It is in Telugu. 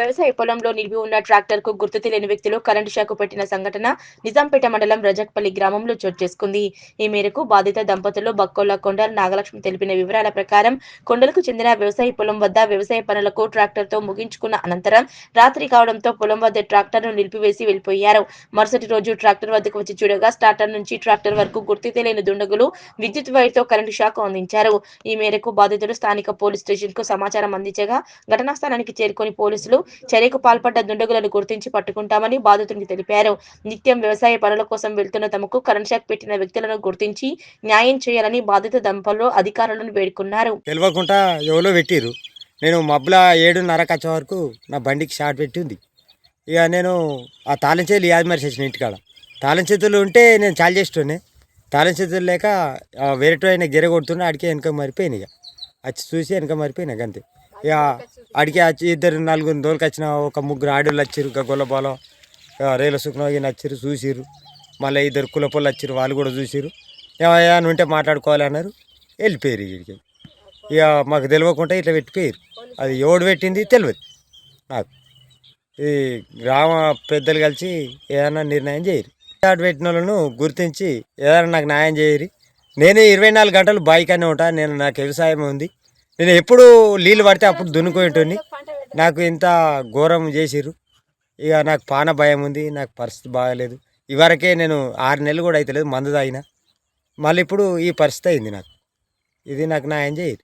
వ్యవసాయ పొలంలో నిలిపి ఉన్న ట్రాక్టర్కు గుర్తు తెలియని వ్యక్తులు కరెంటు షాకు పెట్టిన సంఘటన నిజాంపేట మండలం రజక్పల్లి గ్రామంలో చోటు చేసుకుంది. ఈ మేరకు బాధిత దంపతులు బక్కోల కొండ నాగలక్ష్మి తెలిపిన వివరాల ప్రకారం కొండలకు చెందిన వ్యవసాయ పొలం వద్ద వ్యవసాయ పనులకు ట్రాక్టర్తో ముగించుకున్న అనంతరం రాత్రి కావడంతో పొలం వద్ద ట్రాక్టర్ను నిలిపివేసి వెళ్ళిపోయారు మరుసటి రోజు ట్రాక్టర్ వద్దకు వచ్చి చూడగా స్టార్టర్ నుంచి ట్రాక్టర్ వరకు గుర్తు తెలియని దుండగులు విద్యుత్ వైర్తో కరెంటు షాక్ అందించారు. ఈ మేరకు బాధితులు స్థానిక పోలీస్ స్టేషన్కు సమాచారం అందించగా ఘటనా స్థలానికి చేరుకొని పోలీసులు చర్యకు పాల్పడ్డ దుండగులను గుర్తించి పట్టుకుంటామని బాధితునికి తెలిపారు. నిత్యం వ్యవసాయ పనుల కోసం వెళ్తున్న తమకు కరెంట్ షాక్ పెట్టిన వ్యక్తులను గుర్తించి న్యాయం చేయాలని బాధిత దంపతులు అధికారులను వేడుకున్నారు. తెలియకుండా ఎవరో పెట్టిరు నేను మబ్బుల ఏడున్నర కచ్చ వరకు నా బండికి షార్ట్ పెట్టి ఉంది ఇక నేను ఆ తాళం చేతులు యాది మరిచి ఇంటికాడ. తాళం చేతులు ఉంటే నేను చాలు చేస్తుండే తాళం చేతులు లేక వేరేటో ఆయన గిర కొడుతున్నా అడిగే వెనక మరిపోయినాయి ఇక. వచ్చి చూసి వెనక మరిపోయినాయి అంతే. ఇక అడిగి వచ్చి ఇద్దరు నలుగురు దోలికి వచ్చిన ఒక ముగ్గురు ఆడోళ్ళు వచ్చారు ఇక గొల్లబాలం రేల సుఖనోగి నచ్చిరు చూసిరు మళ్ళీ ఇద్దరు కులపళ్ళు వచ్చిర్రు వాళ్ళు కూడా చూసిరు ఏమయ్యా అని ఉంటే మాట్లాడుకోవాలి అన్నారు. వెళ్ళిపోయారు ఇక్కడికి. ఇక మాకు తెలియకుండా ఇట్లా పెట్టిపోయారు. అది ఎవడు పెట్టింది తెలియదు నాకు. ఈ గ్రామ పెద్దలు కలిసి ఏదైనా నిర్ణయం చేయరు. ఆడు పెట్టిన వాళ్ళను గుర్తించి ఏదైనా నాకు న్యాయం చేయరు. నేను ఇరవై నాలుగు గంటలు బైక్ అనే ఉంటా నేను నాకు వ్యవసాయం ఉంది. నేను ఎప్పుడు నీళ్ళు పడితే అప్పుడు దున్నుకునేటోని నాకు ఇంత ఘోరం చేసిర్రు. ఇక నాకు పాన భయం ఉంది నాకు పరిస్థితి బాగాలేదు. ఇవరకే నేను ఆరు నెలలు కూడా అవుతలేదు మందు తాగిన. మళ్ళీ ఇప్పుడు ఈ పరిస్థితి అయింది నాకు. ఇది నాకు న్యాయం చేయరు